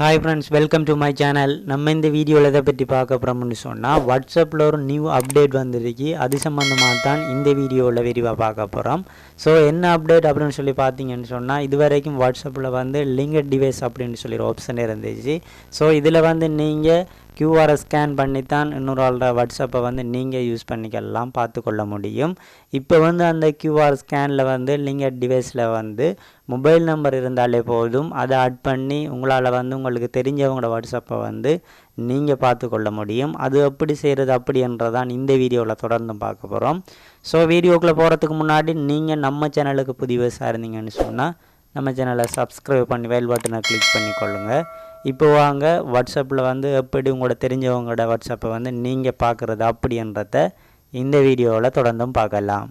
Hi friends welcome to my channel நம்ம இந்த வீடியோவில் எதை பற்றி பார்க்க போகிறோம்னு சொன்னால் வாட்ஸ்அப்பில் ஒரு நியூ அப்டேட் வந்துருக்கு. அது சம்மந்தமாக தான் இந்த வீடியோவில் விரிவாக பார்க்க போகிறோம் ஸோ என்ன அப்டேட் அப்படின்னு சொல்லி பார்த்தீங்கன்னு சொன்னால் இது வரைக்கும் வாட்ஸ்அப்பில் வந்து லிங்கட் டிவைஸ் அப்படின்னு சொல்லி ஒரு ஆப்ஷன் இருந்துச்சு. ஸோ இதில் வந்து நீங்கள் கியூஆரை ஸ்கேன் பண்ணி தான் இன்னொரு ஆளோட வாட்ஸ்அப்பை வந்து நீங்கள் யூஸ் பண்ணிக்கலாம் பார்த்து கொள்ள முடியும். இப்போ வந்து அந்த கியூஆர் ஸ்கேனில் வந்து நீங்கள் டிவைஸில் வந்து மொபைல் நம்பர் இருந்தாலே போதும். அதை ஆட் பண்ணி உங்களால் வந்து உங்களுக்கு தெரிஞ்சவங்களோட வாட்ஸ்அப்பை வந்து நீங்கள் பார்த்து கொள்ள முடியும். அது எப்படி செய்கிறது அப்படின்றதான் இந்த வீடியோவில் தொடர்ந்து பார்க்க போகிறோம் ஸோ வீடியோக்குள்ளே போகிறதுக்கு முன்னாடி நீங்கள் நம்ம சேனலுக்கு புதிவசாக இருந்தீங்கன்னு சொன்னால் நம்ம சேனலை சப்ஸ்கிரைப் பண்ணி வேல் பட்டனை கிளிக் பண்ணி கொள்ளுங்கள் இப்போ வாங்க வாட்ஸ்அப்பில் வந்து எப்படி உங்களோட தெரிஞ்சவங்களோட வாட்ஸ்அப்பை வந்து நீங்கள் பார்க்குறது அப்படின்றத இந்த வீடியோவில் தொடர்ந்தும் பார்க்கலாம்.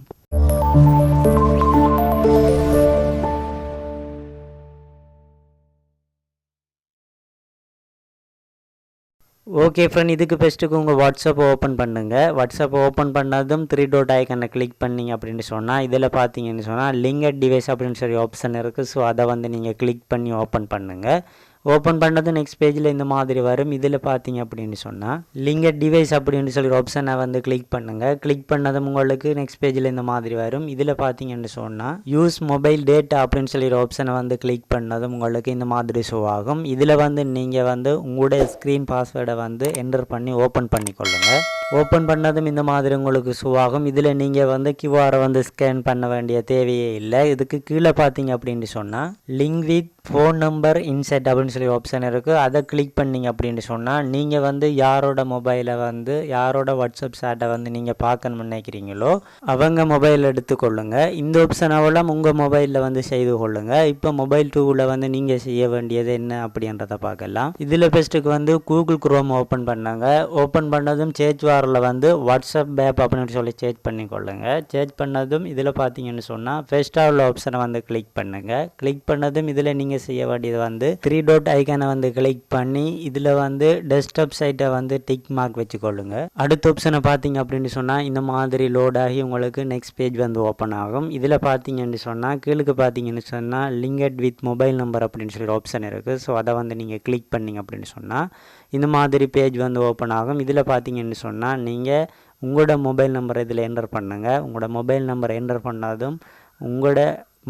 ஓகே ஃப்ரெண்ட் இதுக்கு பெஸ்ட்டுக்கு உங்கள் வாட்ஸ்அப் ஓப்பன் பண்ணுங்கள் வாட்ஸ்அப் ஓப்பன் பண்ணதும் த்ரீ டோட் ஐக்கனை கிளிக் பண்ணிங்க அப்படின்னு சொன்னால் இதில் பார்த்தீங்கன்னு சொன்னால் லிங்கட் டிவைஸ் அப்படின்னு சொல்லி ஆப்ஷன் இருக்குது ஸோ அதை வந்து நீங்கள் கிளிக் பண்ணி ஓப்பன் பண்ணுங்கள் ஓப்பன் பண்ணது நெக்ஸ்ட் பேஜில் இந்த மாதிரி வரும். இதில் பார்த்தீங்க அப்படின்னு சொன்னால் லிங்கட் டிவைஸ் அப்படின்னு சொல்லி ஆப்ஷனை வந்து கிளிக் பண்ணுங்கள் கிளிக் பண்ணதும் உங்களுக்கு நெக்ஸ்ட் பேஜில் இந்த மாதிரி வரும். இதில் பார்த்தீங்கன்னு சொன்னால் யூஸ் மொபைல் டேட்டா அப்படின்னு சொல்லி ஆப்ஷனை வந்து கிளிக் பண்ணதும் உங்களுக்கு இந்த மாதிரி ஷோ ஆகும். இதில் வந்து நீங்கள் வந்து உங்களுடைய ஸ்க்ரீன் பாஸ்வேர்டை வந்து என்டர் பண்ணி ஓப்பன் பண்ணிக்கொள்ளுங்கள் ஓப்பன் பண்ணதும் இந்த மாதிரி உங்களுக்கு ஷோ ஆகும். இதில் நீங்கள் வந்து கியூஆரை வந்து ஸ்கேன் பண்ண வேண்டிய தேவையே இல்லை. இதுக்கு கீழே பார்த்தீங்க அப்படின்னு சொன்னால் link with phone number instead அப்படின்னு சொல்லி ஆப்ஷன் இருக்குது அதை கிளிக் பண்ணிங்க அப்படின்னு சொன்னால் நீங்கள் வந்து யாரோட மொபைலை வந்து யாரோட வாட்ஸ்அப் சேட்டை வந்து நீங்கள் பார்க்கணும்னு நினைக்கிறீங்களோ அவங்க மொபைல் எடுத்துக்கொள்ளுங்க. இந்த ஆப்ஷனெல்லாம் உங்கள் மொபைலில் வந்து செய்து கொள்ளுங்க. இப்போ மொபைல் டூவில் வந்து நீங்கள் செய்ய வேண்டியது என்ன அப்படின்றத பார்க்கலாம். இதில் பெஸ்ட்டுக்கு வந்து கூகுள் குரோம் ஓப்பன் பண்ணாங்க. ஓப்பன் பண்ணதும் சேஞ்ச் வாரில் வந்து வாட்ஸ்அப் பேப் அப்படின்னு சொல்லி சேஞ்ச் பண்ணிக்கொள்ளுங்க. சேஞ்ச் பண்ணதும் இதில் பார்த்தீங்கன்னு சொன்னால் ஃபெஸ்டாவில் ஆப்ஷனை வந்து கிளிக் பண்ணுங்கள் கிளிக் பண்ணதும் இதில் நீங்கள் செய்ய வேண்டியது வந்து த்ரீ அவுட் ஐக்கானை வந்து கிளிக் பண்ணி இதில் வந்து டெஸ்க்டாப் சைட்டை வந்து டிக் மார்க் வச்சுக்கொள்ளுங்க. அடுத்த ஆப்ஷனை பார்த்தீங்க அப்படின்னு சொன்னால் இந்த மாதிரி லோட் ஆகி உங்களுக்கு நெக்ஸ்ட் பேஜ் வந்து ஓப்பன் ஆகும். இதில் பார்த்தீங்கன்னு சொன்னால் கீழுக்கு பார்த்தீங்கன்னு சொன்னால் லிங்கட் வித் மொபைல் நம்பர் அப்படின்னு சொல்லி ஆப்ஷன் இருக்குது ஸோ அதை வந்து நீங்கள் கிளிக் பண்ணிங்க அப்படின்னு சொன்னால் இந்த மாதிரி பேஜ் வந்து ஓப்பன் ஆகும். இதில் பார்த்தீங்கன்னு சொன்னால் நீங்கள் உங்களோட மொபைல் நம்பரை இதில் என்டர் பண்ணுங்கள் உங்களோட மொபைல் நம்பர் என்டர் பண்ணாதும் உங்களோட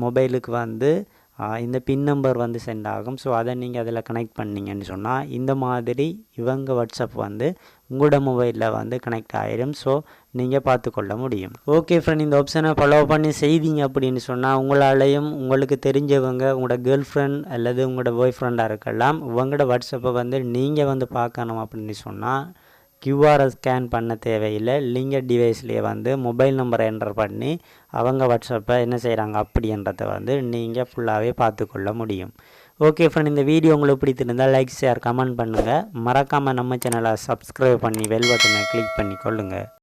மொபைலுக்கு வந்து இந்த பின் நம்பர் வந்து சென்ட் ஆகும். ஸோ அதை நீங்கள் அதில் கனெக்ட் பண்ணிங்கன்னு சொன்னால் இந்த மாதிரி இவங்க வாட்ஸ்அப் வந்து உங்களோட மொபைலில் வந்து கனெக்ட் ஆகிடும் ஸோ நீங்கள் பார்த்துக்கொள்ள முடியும். ஓகே ஃப்ரெண்ட் இந்த ஆப்ஷனை ஃபாலோ பண்ணி செய்வீங்க அப்படின்னு சொன்னால் உங்களாலையும் உங்களுக்கு தெரிஞ்சவங்க உங்களோட கேர்ள் ஃப்ரெண்ட் அல்லது உங்களோட பாய் ஃப்ரெண்டாக இருக்கலாம் உங்களோட வாட்ஸ்அப்பை வந்து நீங்கள் வந்து பார்க்கணும் அப்படின்னு சொன்னால் கியூஆரை ஸ்கேன் பண்ண தேவையில்லை. லிங்கர் டிவைஸ்லேயே வந்து மொபைல் நம்பரை என்டர் பண்ணி அவங்க வாட்ஸ்அப்பை என்ன செய்கிறாங்க அப்படின்றத வந்து நீங்கள் ஃபுல்லாகவே பார்த்துக்கொள்ள முடியும். ஓகே ஃப்ரெண்ட் இந்த வீடியோ உங்களுக்கு பிடித்திருந்தால் லைக் ஷேர் கமெண்ட் பண்ணுங்கள் மறக்காமல் நம்ம சேனலை சப்ஸ்கிரைப் பண்ணி வெல் பட்டனை கிளிக் பண்ணி கொள்ளுங்கள்